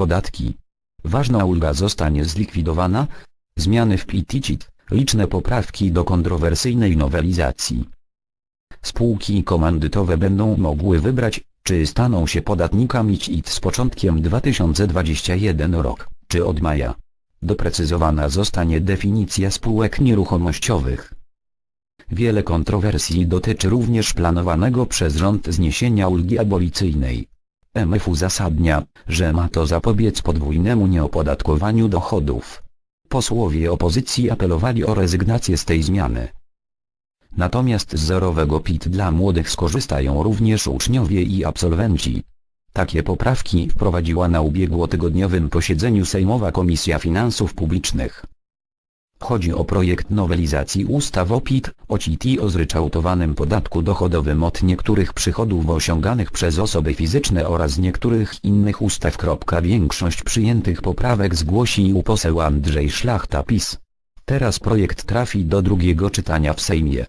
Podatki. Ważna ulga zostanie zlikwidowana. Zmiany w PIT-CIT, liczne poprawki do kontrowersyjnej nowelizacji. Spółki komandytowe będą mogły wybrać, czy staną się podatnikami CIT z początkiem 2021 rok, czy od maja. Doprecyzowana zostanie definicja spółek nieruchomościowych. Wiele kontrowersji dotyczy również planowanego przez rząd zniesienia ulgi abolicyjnej. MF uzasadnia, że ma to zapobiec podwójnemu nieopodatkowaniu dochodów. Posłowie opozycji apelowali o rezygnację z tej zmiany. Natomiast z zerowego PIT dla młodych skorzystają również uczniowie i absolwenci. Takie poprawki wprowadziła na ubiegłotygodniowym posiedzeniu Sejmowa Komisja Finansów Publicznych. Chodzi o projekt nowelizacji ustaw o PIT, o CIT i o zryczałtowanym podatku dochodowym od niektórych przychodów osiąganych przez osoby fizyczne oraz niektórych innych ustaw. Większość przyjętych poprawek zgłosił poseł Andrzej Szlachta PiS. Teraz projekt trafi do drugiego czytania w Sejmie.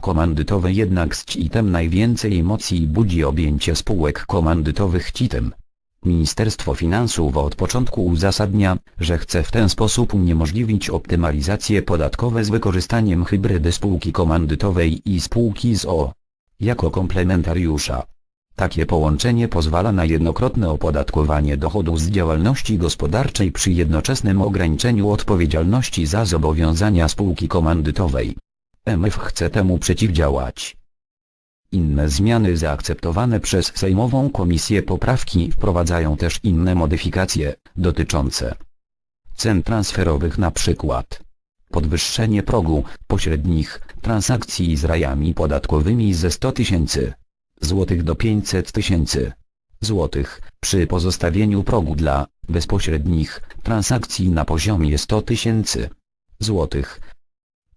Komandytowe jednak z CIT-em najwięcej emocji budzi objęcie spółek komandytowych CIT-em. Ministerstwo Finansów od początku uzasadnia, że chce w ten sposób uniemożliwić optymalizacje podatkowe z wykorzystaniem hybrydy spółki komandytowej i spółki z o. jako komplementariusza. Takie połączenie pozwala na jednokrotne opodatkowanie dochodu z działalności gospodarczej przy jednoczesnym ograniczeniu odpowiedzialności za zobowiązania spółki komandytowej. MF chce temu przeciwdziałać. Inne zmiany zaakceptowane przez Sejmową Komisję Poprawki wprowadzają też inne modyfikacje, dotyczące cen transferowych na przykład podwyższenie progu pośrednich transakcji z rajami podatkowymi ze 100 tysięcy złotych do 500 tysięcy złotych. Przy pozostawieniu progu dla bezpośrednich transakcji na poziomie 100 tysięcy złotych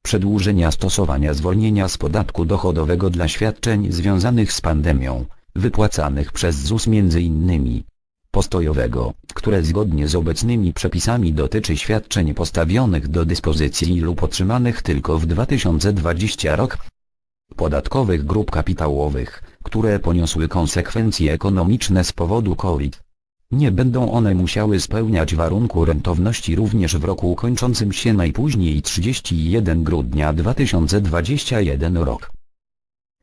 przedłużenia stosowania zwolnienia z podatku dochodowego dla świadczeń związanych z pandemią, wypłacanych przez ZUS m.in. postojowego, które zgodnie z obecnymi przepisami dotyczy świadczeń postawionych do dyspozycji lub otrzymanych tylko w 2020 rok, podatkowych grup kapitałowych, które poniosły konsekwencje ekonomiczne z powodu COVID. Nie będą one musiały spełniać warunku rentowności również w roku kończącym się najpóźniej 31 grudnia 2021 rok.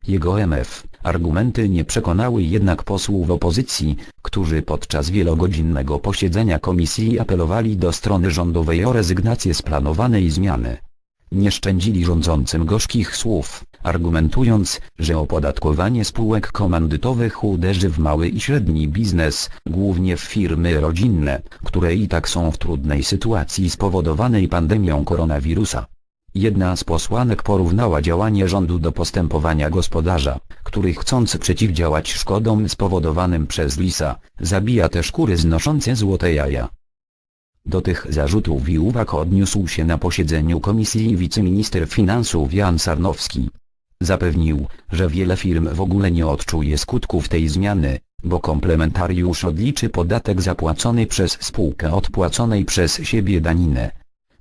Jego MF, argumenty nie przekonały jednak posłów opozycji, którzy podczas wielogodzinnego posiedzenia komisji apelowali do strony rządowej o rezygnację z planowanej zmiany. Nie szczędzili rządzącym gorzkich słów, argumentując, że opodatkowanie spółek komandytowych uderzy w mały i średni biznes, głównie w firmy rodzinne, które i tak są w trudnej sytuacji spowodowanej pandemią koronawirusa. Jedna z posłanek porównała działanie rządu do postępowania gospodarza, który chcąc przeciwdziałać szkodom spowodowanym przez lisa, zabija te szkury znoszące złote jaja. Do tych zarzutów i uwag odniósł się na posiedzeniu komisji wiceminister finansów Jan Sarnowski. Zapewnił, że wiele firm w ogóle nie odczuje skutków tej zmiany, bo komplementariusz odliczy podatek zapłacony przez spółkę od płaconej przez siebie daninę.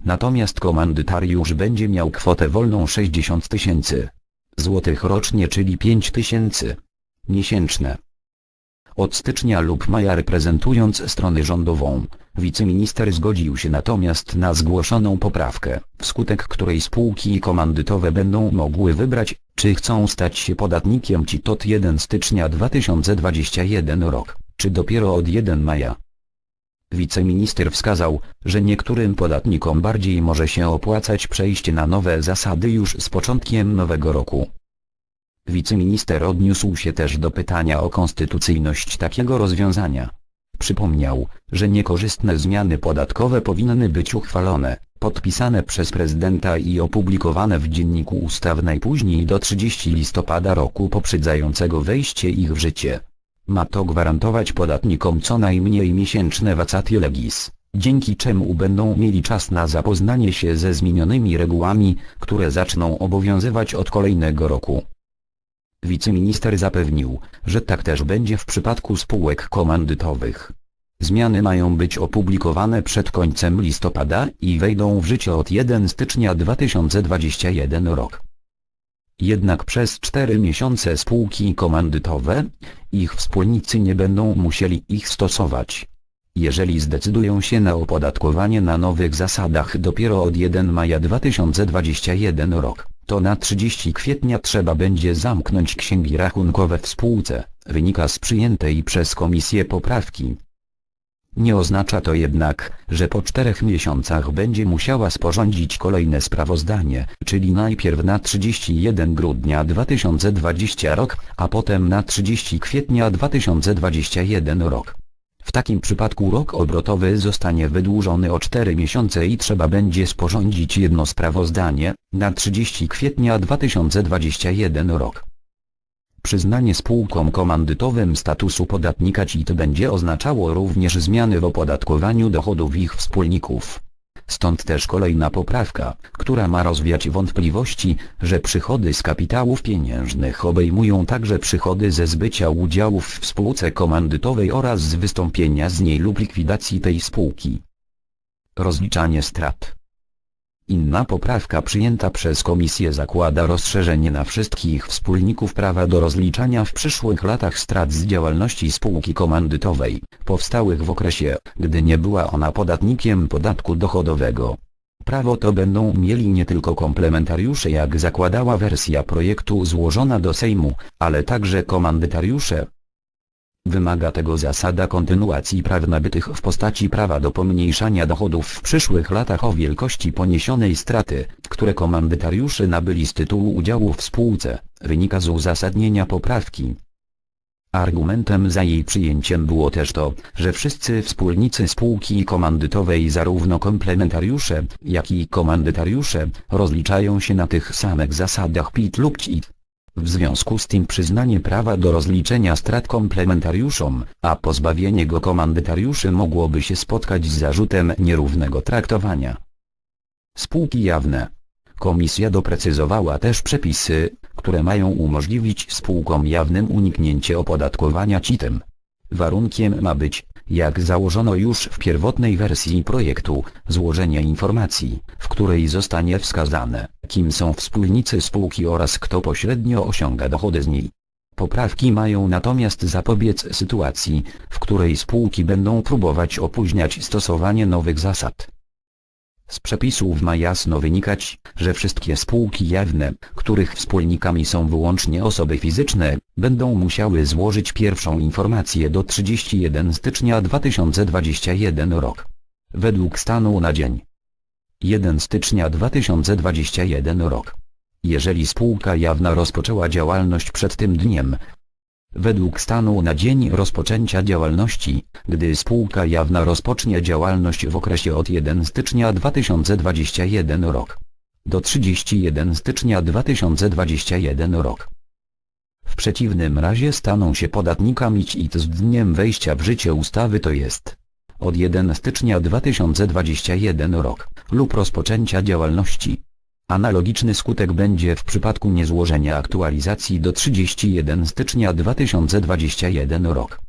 Natomiast komandytariusz będzie miał kwotę wolną 60 tysięcy złotych rocznie czyli 5 tysięcy miesięczne. Od stycznia lub maja reprezentując stronę rządową, wiceminister zgodził się natomiast na zgłoszoną poprawkę, wskutek której spółki komandytowe będą mogły wybrać, czy chcą stać się podatnikiem CIT od 1 stycznia 2021 rok, czy dopiero od 1 maja. Wiceminister wskazał, że niektórym podatnikom bardziej może się opłacać przejście na nowe zasady już z początkiem nowego roku. Wiceminister odniósł się też do pytania o konstytucyjność takiego rozwiązania. Przypomniał, że niekorzystne zmiany podatkowe powinny być uchwalone, podpisane przez prezydenta i opublikowane w Dzienniku Ustaw najpóźniej do 30 listopada roku poprzedzającego wejście ich w życie. Ma to gwarantować podatnikom co najmniej miesięczne vacatio legis, dzięki czemu będą mieli czas na zapoznanie się ze zmienionymi regułami, które zaczną obowiązywać od kolejnego roku. Wiceminister zapewnił, że tak też będzie w przypadku spółek komandytowych. Zmiany mają być opublikowane przed końcem listopada i wejdą w życie od 1 stycznia 2021 rok. Jednak przez 4 miesiące spółki komandytowe, ich wspólnicy nie będą musieli ich stosować. Jeżeli zdecydują się na opodatkowanie na nowych zasadach dopiero od 1 maja 2021 rok, to na 30 kwietnia trzeba będzie zamknąć księgi rachunkowe w spółce, wynika z przyjętej przez komisję poprawki. Nie oznacza to jednak, że po czterech miesiącach będzie musiała sporządzić kolejne sprawozdanie, czyli najpierw na 31 grudnia 2020 rok, a potem na 30 kwietnia 2021 rok. W takim przypadku rok obrotowy zostanie wydłużony o 4 miesiące i trzeba będzie sporządzić jedno sprawozdanie, na 30 kwietnia 2021 rok. Przyznanie spółkom komandytowym statusu podatnika CIT będzie oznaczało również zmiany w opodatkowaniu dochodów ich wspólników. Stąd też kolejna poprawka, która ma rozwiać wątpliwości, że przychody z kapitałów pieniężnych obejmują także przychody ze zbycia udziałów w spółce komandytowej oraz z wystąpienia z niej lub likwidacji tej spółki. Rozliczanie strat Inna poprawka przyjęta przez komisję zakłada rozszerzenie na wszystkich wspólników prawa do rozliczania w przyszłych latach strat z działalności spółki komandytowej, powstałych w okresie, gdy nie była ona podatnikiem podatku dochodowego. Prawo to będą mieli nie tylko komplementariusze jak zakładała wersja projektu złożona do Sejmu, ale także komandytariusze, Wymaga tego zasada kontynuacji praw nabytych w postaci prawa do pomniejszania dochodów w przyszłych latach o wielkości poniesionej straty, które komandytariusze nabyli z tytułu udziału w spółce, wynika z uzasadnienia poprawki. Argumentem za jej przyjęciem było też to, że wszyscy wspólnicy spółki komandytowej zarówno komplementariusze, jak i komandytariusze, rozliczają się na tych samych zasadach PIT lub CIT. W związku z tym przyznanie prawa do rozliczenia strat komplementariuszom, a pozbawienie go komandytariuszy mogłoby się spotkać z zarzutem nierównego traktowania. Spółki jawne Komisja doprecyzowała też przepisy, które mają umożliwić spółkom jawnym uniknięcie opodatkowania CIT-em. Warunkiem ma być, jak założono już w pierwotnej wersji projektu, złożenie informacji, w której zostanie wskazane, kim są wspólnicy spółki oraz kto pośrednio osiąga dochody z niej. Poprawki mają natomiast zapobiec sytuacji, w której spółki będą próbować opóźniać stosowanie nowych zasad. Z przepisów ma jasno wynikać, że wszystkie spółki jawne, których wspólnikami są wyłącznie osoby fizyczne, będą musiały złożyć pierwszą informację do 31 stycznia 2021 rok. Według stanu na dzień 1 stycznia 2021 rok. Jeżeli spółka jawna rozpoczęła działalność przed tym dniem, Według stanu na dzień rozpoczęcia działalności, gdy spółka jawna rozpocznie działalność w okresie od 1 stycznia 2021 rok do 31 stycznia 2021 rok. W przeciwnym razie staną się podatnikami CIT z dniem wejścia w życie ustawy to jest od 1 stycznia 2021 rok lub rozpoczęcia działalności. Analogiczny skutek będzie w przypadku niezłożenia aktualizacji do 31 stycznia 2021 rok.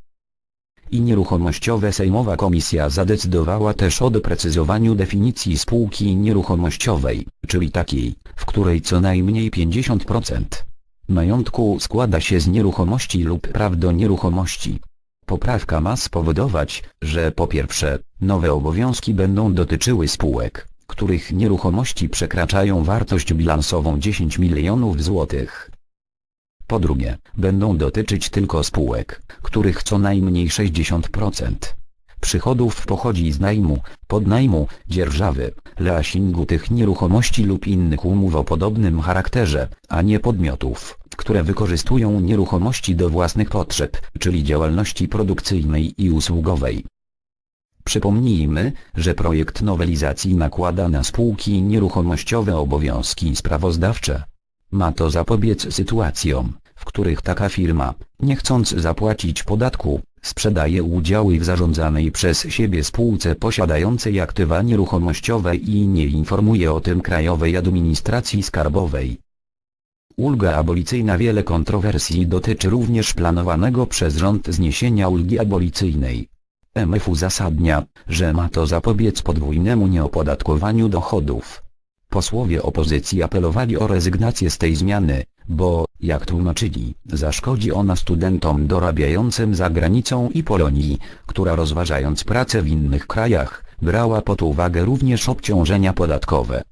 I nieruchomościowe Sejmowa Komisja zadecydowała też o doprecyzowaniu definicji spółki nieruchomościowej, czyli takiej, w której co najmniej 50% majątku składa się z nieruchomości lub praw do nieruchomości. Poprawka ma spowodować, że po pierwsze, nowe obowiązki będą dotyczyły spółek, których nieruchomości przekraczają wartość bilansową 10 milionów złotych. Po drugie, będą dotyczyć tylko spółek, których co najmniej 60% przychodów pochodzi z najmu, podnajmu, dzierżawy, leasingu tych nieruchomości lub innych umów o podobnym charakterze, a nie podmiotów, które wykorzystują nieruchomości do własnych potrzeb, czyli działalności produkcyjnej i usługowej. Przypomnijmy, że projekt nowelizacji nakłada na spółki nieruchomościowe obowiązki sprawozdawcze. Ma to zapobiec sytuacjom, w których taka firma, nie chcąc zapłacić podatku, sprzedaje udziały w zarządzanej przez siebie spółce posiadającej aktywa nieruchomościowe i nie informuje o tym Krajowej Administracji Skarbowej. Ulga abolicyjna Wiele kontrowersji dotyczy również planowanego przez rząd zniesienia ulgi abolicyjnej. MF uzasadnia, że ma to zapobiec podwójnemu nieopodatkowaniu dochodów. Posłowie opozycji apelowali o rezygnację z tej zmiany, bo, Jak tłumaczyli, zaszkodzi ona studentom dorabiającym za granicą i Polonii, która rozważając pracę w innych krajach, brała pod uwagę również obciążenia podatkowe.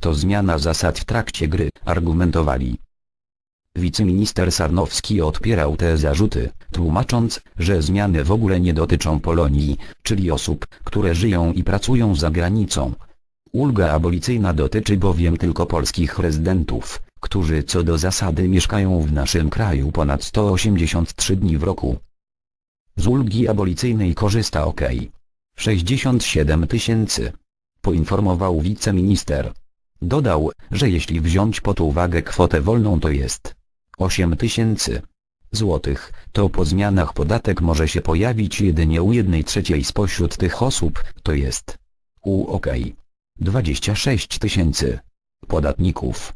To zmiana zasad w trakcie gry, argumentowali. Wiceminister Sarnowski odpierał te zarzuty, tłumacząc, że zmiany w ogóle nie dotyczą Polonii, czyli osób, które żyją i pracują za granicą. Ulga abolicyjna dotyczy bowiem tylko polskich rezydentów, którzy co do zasady mieszkają w naszym kraju ponad 183 dni w roku. Z ulgi abolicyjnej korzysta OK. 67 tysięcy. Poinformował wiceminister. Dodał, że jeśli wziąć pod uwagę kwotę wolną to jest 8 tysięcy złotych, to po zmianach podatek może się pojawić jedynie u jednej trzeciej spośród tych osób, to jest u OK 26 tysięcy podatników.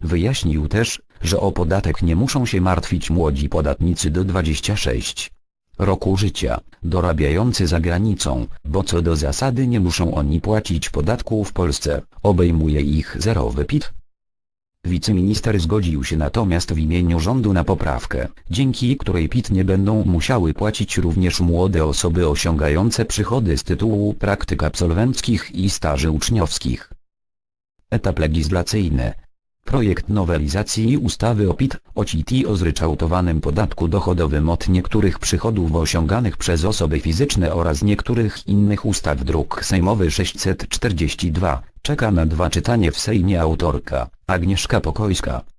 Wyjaśnił też, że o podatek nie muszą się martwić młodzi podatnicy do 26 roku życia, dorabiający za granicą, bo co do zasady nie muszą oni płacić podatku w Polsce, obejmuje ich zerowy PIT. Wiceminister zgodził się natomiast w imieniu rządu na poprawkę, dzięki której PIT nie będą musiały płacić również młode osoby osiągające przychody z tytułu praktyk absolwenckich i staży uczniowskich. Etap legislacyjny Projekt nowelizacji ustawy o PIT, o CIT o zryczałtowanym podatku dochodowym od niektórych przychodów osiąganych przez osoby fizyczne oraz niektórych innych ustaw druk sejmowy 642, czeka na dwa czytanie w Sejmie autorka, Agnieszka Pokojska.